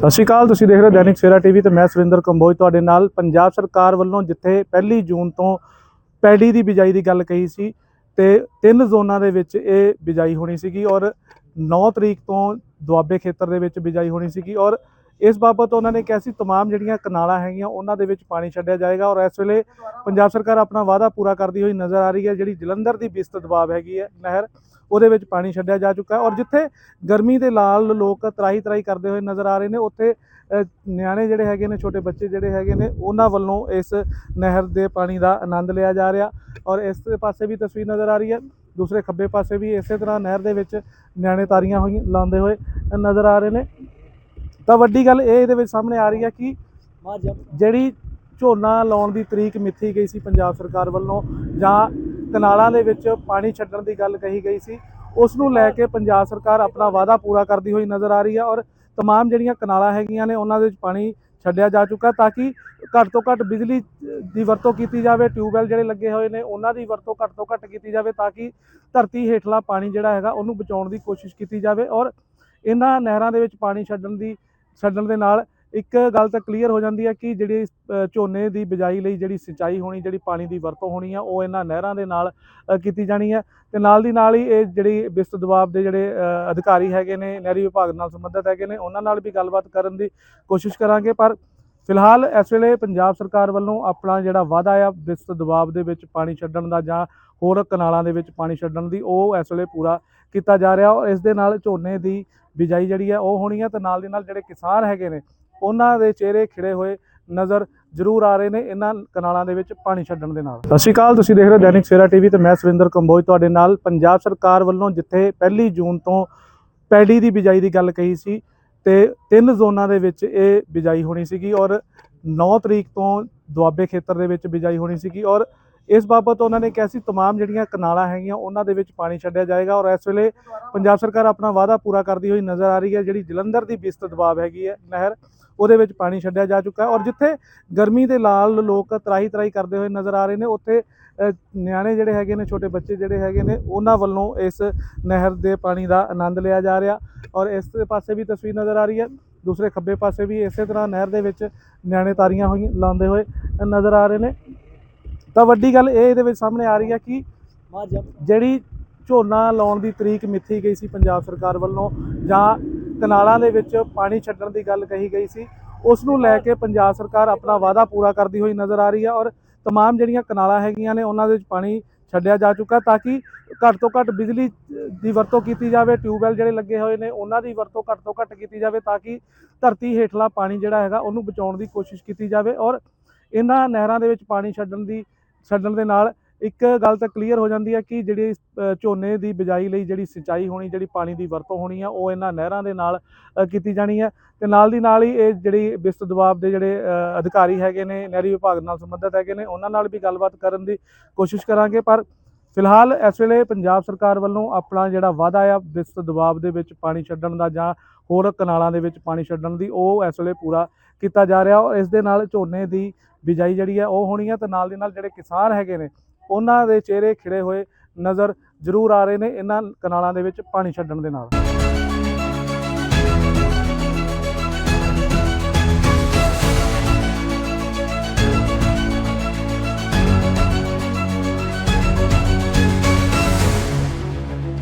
ਸਤਿ ਸ਼੍ਰੀ ਅਕਾਲ ਤੁਸੀਂ ਦੇਖ ਰਹੇ ਹੋ ਦੈਨਿਕ ਸਵੇਰਾ ਟੀਵੀ ਤੇ ਮੈਂ ਸੁਰਿੰਦਰ ਕੰਬੋਜ ਤੁਹਾਡੇ ਨਾਲ ਪੰਜਾਬ ਸਰਕਾਰ ਵੱਲੋਂ ਜਿੱਥੇ ਪਹਿਲੀ ਜੂਨ ਤੋਂ ਪੈਡੀ ਦੀ ਬਿਜਾਈ ਦੀ ਗੱਲ ਕਹੀ ਸੀ ਤੇ ਤਿੰਨ ਜ਼ੋਨਾਂ ਦੇ ਵਿੱਚ ਇਹ ਬਿਜਾਈ ਹੋਣੀ ਸੀਗੀ ਔਰ 9 ਤਰੀਕ ਤੋਂ ਦੁਆਬੇ ਖੇਤਰ ਦੇ ਵਿੱਚ ਬਿਜਾਈ ਹੋਣੀ ਸੀਗੀ ਔਰ ਇਸ ਬਾਬਤ ਉਹਨਾਂ ਨੇ ਕਿਹਾ ਸੀ तमाम ਜਿਹੜੀਆਂ ਕਨਾਲਾਂ ਹੈਗੀਆਂ ਉਹਨਾਂ ਦੇ ਵਿੱਚ ਪਾਣੀ ਛੱਡਿਆ ਜਾਏਗਾ ਔਰ ਇਸ ਵੇਲੇ ਪੰਜਾਬ ਸਰਕਾਰ ਆਪਣਾ ਵਾਅਦਾ ਪੂਰਾ ਕਰਦੀ ਹੋਈ ਨਜ਼ਰ ਆ ਰਹੀ ਹੈ ਜਿਹੜੀ ਜਲੰਧਰ ਦੀ ਬਿਸਤ ਦਬਾਅ ਹੈਗੀ ਹੈ ਨਹਿਰ ਉਹਦੇ ਵਿੱਚ ਪਾਣੀ ਛੱਡਿਆ ਜਾ ਚੁੱਕਾ ਹੈ। ਔਰ ਜਿੱਥੇ ਗਰਮੀ ਦੇ ਲਾਲ ਲੋਕ ਤਰਾਈ ਤਰਾਈ ਕਰਦੇ ਹੋਏ ਨਜ਼ਰ ਆ ਰਹੇ ਨੇ ਉੱਥੇ ਨਿਆਣੇ ਜਿਹੜੇ ਹੈਗੇ ਨੇ ਛੋਟੇ ਬੱਚੇ ਜਿਹੜੇ ਹੈਗੇ ਨੇ ਉਹਨਾਂ ਵੱਲੋਂ ਇਸ ਨਹਿਰ ਦੇ ਪਾਣੀ ਦਾ ਆਨੰਦ ਲਿਆ ਜਾ ਰਿਹਾ। ਔਰ ਇਸ ਦੇ ਪਾਸੇ ਵੀ ਤਸਵੀਰ ਨਜ਼ਰ ਆ ਰਹੀ ਹੈ। ਦੂਸਰੇ ਖੱਬੇ ਪਾਸੇ ਵੀ ਇਸੇ ਤਰ੍ਹਾਂ ਨਹਿਰ ਦੇ ਵਿੱਚ ਨਿਆਣੇ ਤਾਰੀਆਂ ਹੋਈਆਂ ਲਾਉਂਦੇ ਹੋਏ ਨਜ਼ਰ ਆ ਰਹੇ ਨੇ। ਤਾਂ ਵੱਡੀ ਗੱਲ ਇਹ ਇਹਦੇ ਵਿੱਚ ਸਾਹਮਣੇ ਆ ਰਹੀ ਹੈ ਕਿ ਜਿਹੜੀ ਝੋਨਾ ਲਾਉਣ ਦੀ ਤਰੀਕ ਮਿੱਥੀ ਗਈ ਸੀ ਪੰਜਾਬ ਸਰਕਾਰ ਵੱਲੋਂ ਜਾਂ ਕਨਾਲਾਂ ਦੇ ਵਿੱਚ ਪਾਣੀ ਛੱਡਣ ਦੀ ਗੱਲ ਕਹੀ ਗਈ ਸੀ ਉਸ ਨੂੰ ਲੈ ਕੇ ਪੰਜਾਬ ਸਰਕਾਰ ਆਪਣਾ ਵਾਅਦਾ ਪੂਰਾ ਕਰਦੀ ਹੋਈ ਨਜ਼ਰ ਆ ਰਹੀ ਹੈ ਔਰ तमाम ਜਿਹੜੀਆਂ ਕਨਾਲਾਂ ਹੈਗੀਆਂ ਨੇ ਉਹਨਾਂ ਦੇ ਵਿੱਚ ਪਾਣੀ ਛੱਡਿਆ ਜਾ ਚੁੱਕਾ ਤਾਂ ਕਿ ਘੱਟ ਤੋਂ ਘੱਟ ਬਿਜਲੀ ਅ, ਦੀ ਵਰਤੋਂ ਕੀਤੀ ਜਾਵੇ ਟਿਊਬਵੈਲ ਜਿਹੜੇ ਲੱਗੇ ਹੋਏ ਨੇ ਉਹਨਾਂ ਦੀ ਵਰਤੋਂ ਘੱਟ ਤੋਂ ਘੱਟ ਕੀਤੀ ਜਾਵੇ ਤਾਂ ਕਿ ਧਰਤੀ ਹੇਠਲਾ ਪਾਣੀ ਜਿਹੜਾ ਹੈਗਾ ਉਹਨੂੰ ਬਚਾਉਣ ਦੀ ਕੋਸ਼ਿਸ਼ ਕੀਤੀ ਜਾਵੇ ਔਰ ਇਹਨਾਂ ਨਹਿਰਾਂ ਦੇ ਵਿੱਚ ਪਾਣੀ ਛੱਡਣ ਦੀ ਛੱਡਣ ਦੇ ਨਾਲ ਇੱਕ ਗੱਲ ਤਾਂ ਕਲੀਅਰ ਹੋ ਜਾਂਦੀ ਹੈ ਕਿ ਜਿਹੜੀ ਝੋਨੇ ਦੀ ਬਿਜਾਈ ਲਈ ਜਿਹੜੀ ਸਿੰਚਾਈ ਹੋਣੀ, ਜਿਹੜੀ ਪਾਣੀ ਦੀ ਵਰਤੋਂ ਹੋਣੀ ਆ, ਉਹ ਇਹਨਾਂ ਨਹਿਰਾਂ ਦੇ ਨਾਲ ਕੀਤੀ ਜਾਣੀ ਹੈ ਤੇ ਨਾਲ ਦੀ ਨਾਲ ਹੀ ਇਹ ਜਿਹੜੀ ਬਿਸਤ ਦਬਾਬ ਦੇ ਜਿਹੜੇ ਅਧਿਕਾਰੀ ਹੈਗੇ ਨੇ, ਨਹਿਰੀ ਵਿਭਾਗ ਨਾਲ ਸੰਬੰਧਿਤ ਹੈਗੇ ਨੇ, ਉਹਨਾਂ ਨਾਲ ਵੀ ਗੱਲਬਾਤ ਕਰਨ ਦੀ ਕੋਸ਼ਿਸ਼ ਕਰਾਂਗੇ। ਪਰ ਫਿਲਹਾਲ ਇਸ ਵੇਲੇ ਪੰਜਾਬ ਸਰਕਾਰ ਵੱਲੋਂ ਆਪਣਾ ਜਿਹੜਾ ਵਾਅਦਾ ਆ, ਬਿਸਤ ਦਬਾਬ ਦੇ ਵਿੱਚ ਪਾਣੀ ਛੱਡਣ ਦਾ ਜਾਂ ਹੋਰ ਕਨਾਲਾਂ ਦੇ ਵਿੱਚ ਪਾਣੀ ਛੱਡਣ ਦੀ, ਉਹ ਇਸ ਵੇਲੇ ਪੂਰਾ ਕੀਤਾ ਜਾ ਰਿਹਾ। ਔਰ ਇਸ ਦੇ ਨਾਲ ਝੋਨੇ ਦੀ ਬਿਜਾਈ ਜਿਹੜੀ ਹੈ ਉਹ ਹੋਣੀ ਹੈ ਤੇ ਨਾਲ ਦੀ ਨਾਲ ਜਿਹੜੇ ਕਿਸਾਨ ਹੈਗੇ ਨੇ ਉਹਨਾਂ ਦੇ ਚਿਹਰੇ ਖਿੜੇ ਹੋਏ ਨਜ਼ਰ ਜ਼ਰੂਰ ਆ ਰਹੇ ਨੇ ਇਹਨਾਂ ਕਨਾਲਾਂ ਦੇ ਵਿੱਚ ਪਾਣੀ ਛੱਡਣ ਦੇ ਨਾਲ। ਸਤਿ ਸ਼੍ਰੀ ਅਕਾਲ, ਤੁਸੀਂ ਦੇਖ ਰਹੇ ਹੋ ਦੈਨਿਕ ਸਵੇਰਾ ਟੀਵੀ ਤੇ ਮੈਂ ਸੁਰਿੰਦਰ ਕੰਬੋਜ ਤੁਹਾਡੇ ਨਾਲ। ਪੰਜਾਬ ਸਰਕਾਰ ਵੱਲੋਂ ਜਿੱਥੇ ਪਹਿਲੀ ਜੂਨ ਤੋਂ ਪੈਡੀ ਦੀ ਬਿਜਾਈ ਦੀ ਗੱਲ ਕਹੀ ਸੀ ਤੇ ਤਿੰਨ ਜ਼ੋਨਾਂ ਦੇ ਵਿੱਚ ਇਹ ਬਿਜਾਈ ਹੋਣੀ ਸੀਗੀ ਔਰ 9 ਤਰੀਕ ਤੋਂ ਦੁਆਬੇ ਖੇਤਰ ਦੇ ਵਿੱਚ ਬਿਜਾਈ ਹੋਣੀ ਸੀਗੀ ਔਰ ਇਸ ਬਾਬਤ ਉਹਨਾਂ ਨੇ ਕਿਹਾ ਸੀ तमाम ਜਿਹੜੀਆਂ ਕਨਾਲਾਂ ਹੈਗੀਆਂ ਉਹਨਾਂ ਦੇ ਵਿੱਚ ਪਾਣੀ ਛੱਡਿਆ ਜਾਏਗਾ ਔਰ ਇਸ ਵੇਲੇ ਪੰਜਾਬ ਸਰਕਾਰ ਆਪਣਾ ਵਾਅਦਾ ਪੂਰਾ ਕਰਦੀ ਹੋਈ ਨਜ਼ਰ ਆ ਰਹੀ ਹੈ ਜਿਹੜੀ ਜਲੰਧਰ ਦੀ ਬਿਸਤ ਦਬਾਅ ਹੈਗੀ ਹੈ ਨਹਿਰ ਉਹਦੇ ਵਿੱਚ ਪਾਣੀ ਛੱਡਿਆ ਜਾ ਚੁੱਕਾ ਹੈ ਔਰ ਜਿੱਥੇ ਗਰਮੀ ਦੇ ਲਾਲ ਲੋਕ ਤਰਾਈ ਤਰਾਈ ਕਰਦੇ ਹੋਏ ਨਜ਼ਰ ਆ ਰਹੇ ਨੇ ਉੱਥੇ ਅ, ਨਿਆਣੇ ਜਿਹੜੇ ਹੈਗੇ ਨੇ ਛੋਟੇ ਬੱਚੇ ਜਿਹੜੇ ਹੈਗੇ ਨੇ ਉਹਨਾਂ ਵੱਲੋਂ ਇਸ ਨਹਿਰ ਦੇ ਪਾਣੀ ਦਾ ਆਨੰਦ ਲਿਆ ਜਾ ਰਿਹਾ ਔਰ ਇਸ ਦੇ ਪਾਸੇ ਵੀ ਤਸਵੀਰ ਨਜ਼ਰ ਆ ਰਹੀ ਹੈ ਦੂਸਰੇ ਖੱਬੇ ਪਾਸੇ ਵੀ ਇਸੇ ਤਰ੍ਹਾਂ ਨਹਿਰ ਦੇ ਵਿੱਚ ਨਿਆਣੇ ਤਾਰੀਆਂ ਹੋਈਆਂ ਲਾਉਂਦੇ ਹੋਏ ਨਜ਼ਰ ਆ ਰਹੇ ਨੇ ਤਾਂ ਵੱਡੀ ਗੱਲ ਇਹ ਇਹਦੇ ਵਿੱਚ ਸਾਹਮਣੇ ਆ ਰਹੀ ਹੈ ਕਿ ਜਿਹੜੀ ਝੋਨਾ ਲਾਉਣ ਦੀ ਤਰੀਕ ਮਿੱਥੀ ਗਈ ਸੀ ਪੰਜਾਬ ਸਰਕਾਰ ਵੱਲੋਂ ਜਾਂ ਕਨਾਲਾਂ ਦੇ ਵਿੱਚ ਪਾਣੀ ਛੱਡਣ ਦੀ ਗੱਲ ਕਹੀ ਗਈ ਸੀ ਉਸ ਨੂੰ ਲੈ ਕੇ ਪੰਜਾਬ ਸਰਕਾਰ ਆਪਣਾ ਵਾਅਦਾ ਪੂਰਾ ਕਰਦੀ ਹੋਈ ਨਜ਼ਰ ਆ ਰਹੀ ਹੈ ਔਰ तमाम ਜਿਹੜੀਆਂ ਕਨਾਲਾਂ ਹੈਗੀਆਂ ਨੇ ਉਹਨਾਂ ਦੇ ਵਿੱਚ ਪਾਣੀ ਛੱਡਿਆ ਜਾ ਚੁੱਕਾ ਤਾਂ ਕਿ ਘੱਟ ਤੋਂ ਘੱਟ ਬਿਜਲੀ ਅ, ਦੀ ਵਰਤੋਂ ਕੀਤੀ ਜਾਵੇ ਟਿਊਬਵੈਲ ਜਿਹੜੇ ਲੱਗੇ ਹੋਏ ਨੇ ਉਹਨਾਂ ਦੀ ਵਰਤੋਂ ਘੱਟ ਤੋਂ ਘੱਟ ਕੀਤੀ ਜਾਵੇ ਤਾਂ ਕਿ ਧਰਤੀ ਹੇਠਲਾ ਪਾਣੀ ਜਿਹੜਾ ਹੈਗਾ ਉਹਨੂੰ ਬਚਾਉਣ ਦੀ ਕੋਸ਼ਿਸ਼ ਕੀਤੀ ਜਾਵੇ ਔਰ ਇਹਨਾਂ ਨਹਿਰਾਂ ਦੇ ਵਿੱਚ ਪਾਣੀ ਛੱਡਣ ਦੀ ਛੱਡਣ ਦੇ ਨਾਲ ਇੱਕ ਗੱਲ ਤਾਂ ਕਲੀਅਰ ਹੋ ਜਾਂਦੀ ਹੈ ਕਿ ਜਿਹੜੀ ਅ, ਝੋਨੇ ਦੀ ਬਿਜਾਈ ਲਈ ਜਿਹੜੀ ਸਿੰਚਾਈ ਹੋਣੀ ਜਿਹੜੀ ਪਾਣੀ ਦੀ ਵਰਤੋਂ ਹੋਣੀ ਆ ਉਹ ਇਹਨਾਂ ਨਹਿਰਾਂ ਦੇ ਨਾਲ ਕੀਤੀ ਜਾਣੀ ਹੈ ਤੇ ਨਾਲ ਦੀ ਨਾਲ ਹੀ ਇਹ ਜਿਹੜੀ ਬਿਸਤ ਦਬਾਬ ਦੇ ਜਿਹੜੇ ਅਧਿਕਾਰੀ ਹੈਗੇ ਨੇ ਨਹਿਰੀ ਵਿਭਾਗ ਨਾਲ ਸੰਬੰਧਿਤ ਹੈਗੇ ਨੇ ਉਹਨਾਂ ਨਾਲ ਵੀ ਗੱਲਬਾਤ ਕਰਨ ਦੀ ਕੋਸ਼ਿਸ਼ ਕਰਾਂਗੇ ਪਰ ਫਿਲਹਾਲ ਇਸ ਵੇਲੇ ਪੰਜਾਬ ਸਰਕਾਰ ਵੱਲੋਂ ਆਪਣਾ ਜਿਹੜਾ ਵਾਅਦਾ ਆ ਵਿਸਤ ਦਬਾਅ ਦੇ ਵਿੱਚ ਪਾਣੀ ਛੱਡਣ ਦਾ ਜਾਂ ਹੋਰ ਕਨਾਲਾਂ ਦੇ ਵਿੱਚ ਪਾਣੀ ਛੱਡਣ ਦੀ, ਉਹ ਇਸ ਵੇਲੇ ਪੂਰਾ ਕੀਤਾ ਜਾ ਰਿਹਾ ਔਰ ਇਸ ਦੇ ਨਾਲ ਝੋਨੇ ਦੀ ਬਿਜਾਈ ਜਿਹੜੀ ਹੈ ਉਹ ਹੋਣੀ ਹੈ ਤੇ ਨਾਲ ਦੀ ਨਾਲ ਜਿਹੜੇ ਕਿਸਾਨ ਹੈਗੇ ਨੇ, ਉਹਨਾਂ ਦੇ ਚਿਹਰੇ ਖਿੜੇ ਹੋਏ ਨਜ਼ਰ ਜ਼ਰੂਰ ਆ ਰਹੇ ਨੇ ਇਹਨਾਂ ਕਨਾਲਾਂ ਦੇ ਵਿੱਚ ਪਾਣੀ ਛੱਡਣ ਦੇ ਨਾਲ।